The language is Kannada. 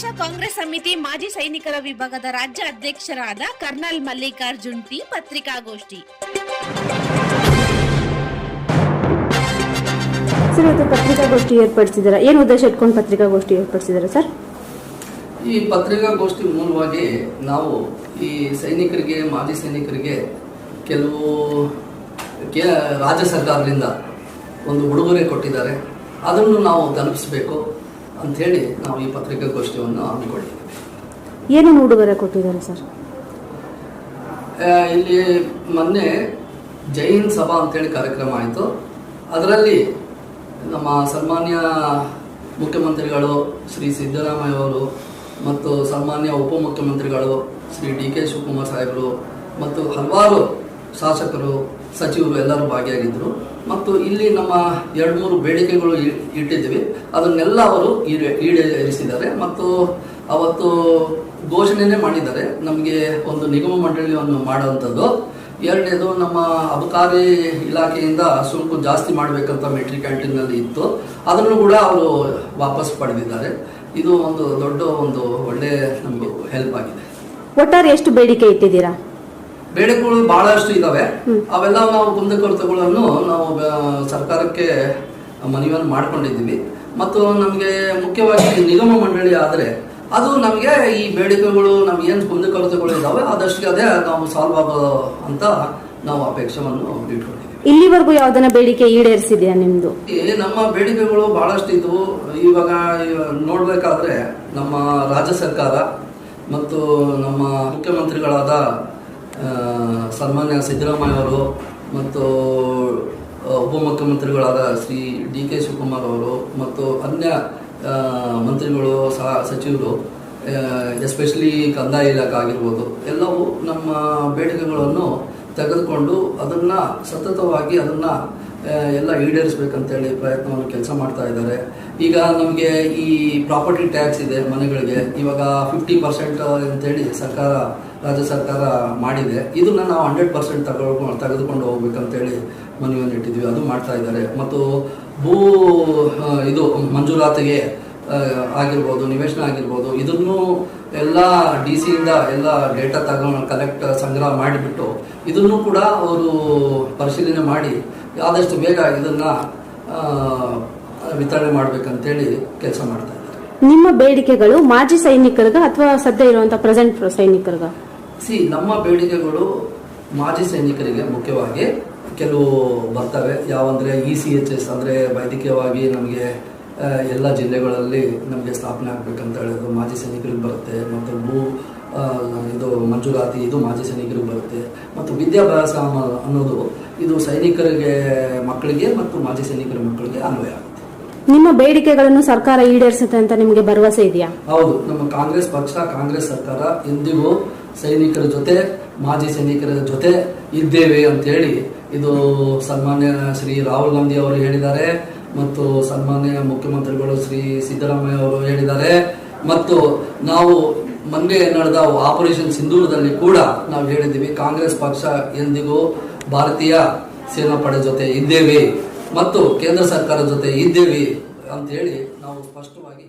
ಸಮಿತಿ ಮಾಜಿ ಸೈನಿಕರ ವಿಭಾಗದ ರಾಜ್ಯ ಅಧ್ಯಕ್ಷರಾದ ಕರ್ನಲ್ ಮಲ್ಲಿಕಾರ್ಜುನ್ ಟಿ ಪತ್ರಿಕಾಗೋಷ್ಠಿ. ಸರ್ ಇವತ್ತು ಪತ್ರಿಕಾಗೋಷ್ಠಿ ಏರ್ಪಡಿಸಿದ್ದಾರೆ? ಏನು ಉದ್ದೇಶ ಇಟ್ಕೊಂಡು ಪತ್ರಿಕಾಗೋಷ್ಠಿ ಏರ್ಪಡಿಸಿದ್ದಾರೆ ಸರ್? ಈ ಪತ್ರಿಕಾಗೋಷ್ಠಿ ಮೂಲವಾಗಿ ನಾವು ಈ ಸೈನಿಕರಿಗೆ ಮಾಜಿ ಸೈನಿಕರಿಗೆ ಕೆಲವು ಕೇ ರಾಜ್ಯ ಸರ್ಕಾರದಿಂದ ಒಂದು ಉಡುಗೊರೆ ಕೊಟ್ಟಿದ್ದಾರೆ. ಅದನ್ನು ನಾವು ತಲುಪಿಸಬೇಕು. ಅಂಥೇಳಿ ನಾವು ಈ ಪತ್ರಿಕಾಗೋಷ್ಠಿಯನ್ನು ಹಮ್ಮಿಕೊಂಡಿದ್ದೀವಿ. ಏನು ಉಡುಗೊರೆ ಕೊಟ್ಟಿದ್ದಾರೆ ಸರ್? ಇಲ್ಲಿ ಮೊನ್ನೆ ಜೈನ್ ಸಭಾ ಅಂತೇಳಿ ಕಾರ್ಯಕ್ರಮ ಆಯಿತು. ಅದರಲ್ಲಿ ನಮ್ಮ ಸನ್ಮಾನ್ಯ ಮುಖ್ಯಮಂತ್ರಿಗಳು ಶ್ರೀ ಸಿದ್ದರಾಮಯ್ಯ ಅವರು ಮತ್ತು ಸನ್ಮಾನ್ಯ ಉಪಮುಖ್ಯಮಂತ್ರಿಗಳು ಶ್ರೀ ಡಿ ಕೆ ಶಿವಕುಮಾರ್ ಸಾಹೇಬರು ಮತ್ತು ಹಲವಾರು ಶಾಸಕರು ಸಚಿವರು ಎಲ್ಲರೂ ಭಾಗಿಯಾಗಿದ್ದರು. ಮತ್ತು ಇಲ್ಲಿ ನಮ್ಮ ಎರಡು ಮೂರು ಬೇಡಿಕೆಗಳು ಇಟ್ಟಿದ್ದೀವಿ. ಅದನ್ನೆಲ್ಲ ಅವರು ಈಡೇ, ಈಡೇರಿಸಿದ್ದಾರೆ. ಮತ್ತು ಅವತ್ತು ಘೋಷಣೆನೇ ಮಾಡಿದ್ದಾರೆ. ನಮಗೆ ಒಂದು ನಿಗಮ ಮಂಡಳಿಯನ್ನು ಮಾಡುವಂಥದ್ದು. ಎರಡನೇದು ನಮ್ಮ ಅಬಕಾರಿ ಇಲಾಖೆಯಿಂದ ಸುಂಕು ಜಾಸ್ತಿ ಮಾಡಬೇಕಂತ ಮೆಟ್ರಿಕ್ ಕ್ಯಾಂಟೀನಲ್ಲಿ ಇತ್ತು. ಅದನ್ನು ಕೂಡ ಅವರು ವಾಪಸ್ ಪಡೆದಿದ್ದಾರೆ. ಇದು ಒಂದು ದೊಡ್ಡ ಒಂದು ಒಳ್ಳೆ ನಮಗೆ ಹೆಲ್ಪ್ ಆಗಿದೆ. ಒಟ್ಟಾರೆ ಎಷ್ಟು ಬೇಡಿಕೆ ಇಟ್ಟಿದ್ದೀರಾ? ಬೇಡಿಕೆಗಳು ಬಹಳಷ್ಟು ಇದಾವೆ. ಅವೆಲ್ಲ ನಾವು ಕುಂದುಕೊರತೆಗಳನ್ನು ನಾವು ಸರ್ಕಾರಕ್ಕೆ ಮನವಿಯನ್ನು ಮಾಡ್ಕೊಂಡಿದ್ದೀವಿ. ಮತ್ತು ನಮಗೆ ಮುಖ್ಯವಾಗಿ ನಿಗಮ ಮಂಡಳಿ ಆದರೆ ಅದು ನಮಗೆ ಈ ಬೇಡಿಕೆಗಳು ನಮ್ಗೆ ಏನು ಕುಂದುಕೊರತೆಗಳು ಇದಾವೆ ಆದಷ್ಟು ಅದೇ ನಾವು ಸಾಲ್ವ್ ಆಗೋ ಅಂತ ನಾವು ಅಪೇಕ್ಷೆಯನ್ನು ಇಟ್ಕೊಂಡಿದ್ದೀವಿ. ಇಲ್ಲಿವರೆಗೂ ಯಾವ್ದನ್ನ ಬೇಡಿಕೆ ಈಡೇರಿಸಿದೆಯಾ ನಿಮ್ದು? ನಮ್ಮ ಬೇಡಿಕೆಗಳು ಬಹಳಷ್ಟು ಇದ್ವು. ಇವಾಗ ನೋಡ್ಬೇಕಾದ್ರೆ ನಮ್ಮ ರಾಜ್ಯ ಸರ್ಕಾರ ಮತ್ತು ನಮ್ಮ ಮುಖ್ಯಮಂತ್ರಿಗಳಾದ ಸನ್ಮಾನ್ಯ ಸಿದ್ದರಾಮಯ್ಯ ಅವರು ಮತ್ತು ಉಪಮುಖ್ಯಮಂತ್ರಿಗಳಾದ ಶ್ರೀ ಡಿ ಕೆ ಶಿವಕುಮಾರ್ ಅವರು ಮತ್ತು ಅನ್ಯ ಮಂತ್ರಿಗಳು ಸಹ ಸಚಿವರು ಎಸ್ಪೆಷಲಿ ಕಂದಾಯ ಇಲಾಖೆ ಆಗಿರ್ಬೋದು, ಎಲ್ಲವೂ ನಮ್ಮ ಬೇಡಿಕೆಗಳನ್ನು ತೆಗೆದುಕೊಂಡು ಅದನ್ನು ಸತತವಾಗಿ ಅದನ್ನು ಎಲ್ಲ ಈಡೇರಿಸ್ಬೇಕಂತೇಳಿ ಪ್ರಯತ್ನವನ್ನು ಕೆಲಸ ಮಾಡ್ತಾ ಇದ್ದಾರೆ. ಈಗ ನಮಗೆ ಈ ಪ್ರಾಪರ್ಟಿ ಟ್ಯಾಕ್ಸ್ ಇದೆ ಮನೆಗಳಿಗೆ, ಇವಾಗ ಫಿಫ್ಟಿ ಪರ್ಸೆಂಟ್ ಅಂತೇಳಿ ಸರ್ಕಾರ ರಾಜ್ಯ ಸರ್ಕಾರ ಮಾಡಿದೆ. ಇದನ್ನ ನಾವು ಹಂಡ್ರೆಡ್ ಪರ್ಸೆಂಟ್ ತಗೊಳ್ಕೊಂಡು ತೆಗೆದುಕೊಂಡು ಹೋಗ್ಬೇಕಂತೇಳಿ ಮನವಿಯನ್ನು ಇಟ್ಟಿದ್ವಿ ಅದು ಮಾಡ್ತಾ ಇದ್ದಾರೆ. ಮತ್ತು ಭೂ ಇದು ಮಂಜೂರಾತಿಗೆ ಆಗಿರ್ಬೋದು, ನಿವೇಶನ ಆಗಿರ್ಬೋದು, ಇದನ್ನು ಎಲ್ಲ ಡಿ ಸಿಯಿಂದ ಎಲ್ಲ ಡೇಟಾ ತಗೊಂಡು ಕಲೆಕ್ಟ್ ಸಂಗ್ರಹ ಮಾಡಿಬಿಟ್ಟು ಇದನ್ನು ಕೂಡ ಅವರು ಪರಿಶೀಲನೆ ಮಾಡಿ ಆದಷ್ಟು ಬೇಗ ಇದನ್ನ ವಿತರಣೆ ಮಾಡ್ಬೇಕಂತೇಳಿ ಕೆಲಸ ಮಾಡ್ತಾ ಇದ್ದಾರೆ. ನಿಮ್ಮ ಬೇಡಿಕೆಗಳು ಮಾಜಿ ಸೈನಿಕರಿಗ ಅಥವಾ ಸದ್ಯ ಇರುವಂತ ಪ್ರೆಸೆಂಟ್ ಸೈನಿಕರಿಗ? ಸಿ, ನಮ್ಮ ಬೇಡಿಕೆಗಳು ಮಾಜಿ ಸೈನಿಕರಿಗೆ ಮುಖ್ಯವಾಗಿ ಕೆಲವು ಬರ್ತವೆ. ಯಾವಂದರೆ ಇ ಸಿ ಎಚ್ ಎಸ್ ಅಂದರೆ ವೈದ್ಯಕೀಯವಾಗಿ ನಮಗೆ ಎಲ್ಲ ಜಿಲ್ಲೆಗಳಲ್ಲಿ ನಮಗೆ ಸ್ಥಾಪನೆ ಆಗಬೇಕಂತ ಹೇಳೋದು ಮಾಜಿ ಸೈನಿಕರಿಗೆ ಬರುತ್ತೆ. ಮತ್ತು ಭೂ ಇದು ಮಂಜೂರಾತಿ, ಇದು ಮಾಜಿ ಸೈನಿಕರಿಗೆ ಬರುತ್ತೆ. ಮತ್ತು ವಿದ್ಯಾಭ್ಯಾಸ ಅನ್ನೋ- ಅನ್ನೋದು, ಇದು ಸೈನಿಕರಿಗೆ, ಮಕ್ಕಳಿಗೆ ಮತ್ತು ಮಾಜಿ ಸೈನಿಕರ ಮಕ್ಕಳಿಗೆ ಅನ್ವಯ ಆಗುತ್ತೆ. ನಿಮ್ಮ ಬೇಡಿಕೆಗಳನ್ನು ಸರ್ಕಾರ ಈಡೇರಿಸುತ್ತೆ ಅಂತ ನಿಮಗೆ ಭರವಸೆ ಇದೆಯಾ? ಹೌದು, ನಮ್ಮ ಕಾಂಗ್ರೆಸ್ ಪಕ್ಷ, ಕಾಂಗ್ರೆಸ್ ಸರ್ಕಾರ ಎಂದಿಗೂ ಸೈನಿಕರ ಜೊತೆ, ಮಾಜಿ ಸೈನಿಕರ ಜೊತೆ ಇದ್ದೇವೆ ಅಂತ ಹೇಳಿ ಇದು ಸನ್ಮಾನ್ಯ ಶ್ರೀ ರಾಹುಲ್ ಗಾಂಧಿ ಅವರು ಹೇಳಿದ್ದಾರೆ ಮತ್ತು ಸನ್ಮಾನ್ಯ ಮುಖ್ಯಮಂತ್ರಿಗಳು ಶ್ರೀ ಸಿದ್ದರಾಮಯ್ಯ ಅವರು ಹೇಳಿದ್ದಾರೆ. ಮತ್ತು ನಾವು ಮೊನ್ನೆ ನಡೆದ ಆಪರೇಷನ್ ಸಿಂಧೂರದಲ್ಲಿ ಕೂಡ ನಾವು ಹೇಳಿದ್ದೀವಿ, ಕಾಂಗ್ರೆಸ್ ಪಕ್ಷ ಎಂದಿಗೂ ಭಾರತೀಯ ಸೇನಾ ಪಡೆ ಜೊತೆ ಇದ್ದೇವೆ. ಮತ್ತು ಕೇಂದ್ರ ಸರ್ಕಾರದ ಜೊತೆ ಇದ್ದೇವೆ ಅಂತ ಹೇಳಿ ನಾವು ಸ್ಪಷ್ಟವಾಗಿ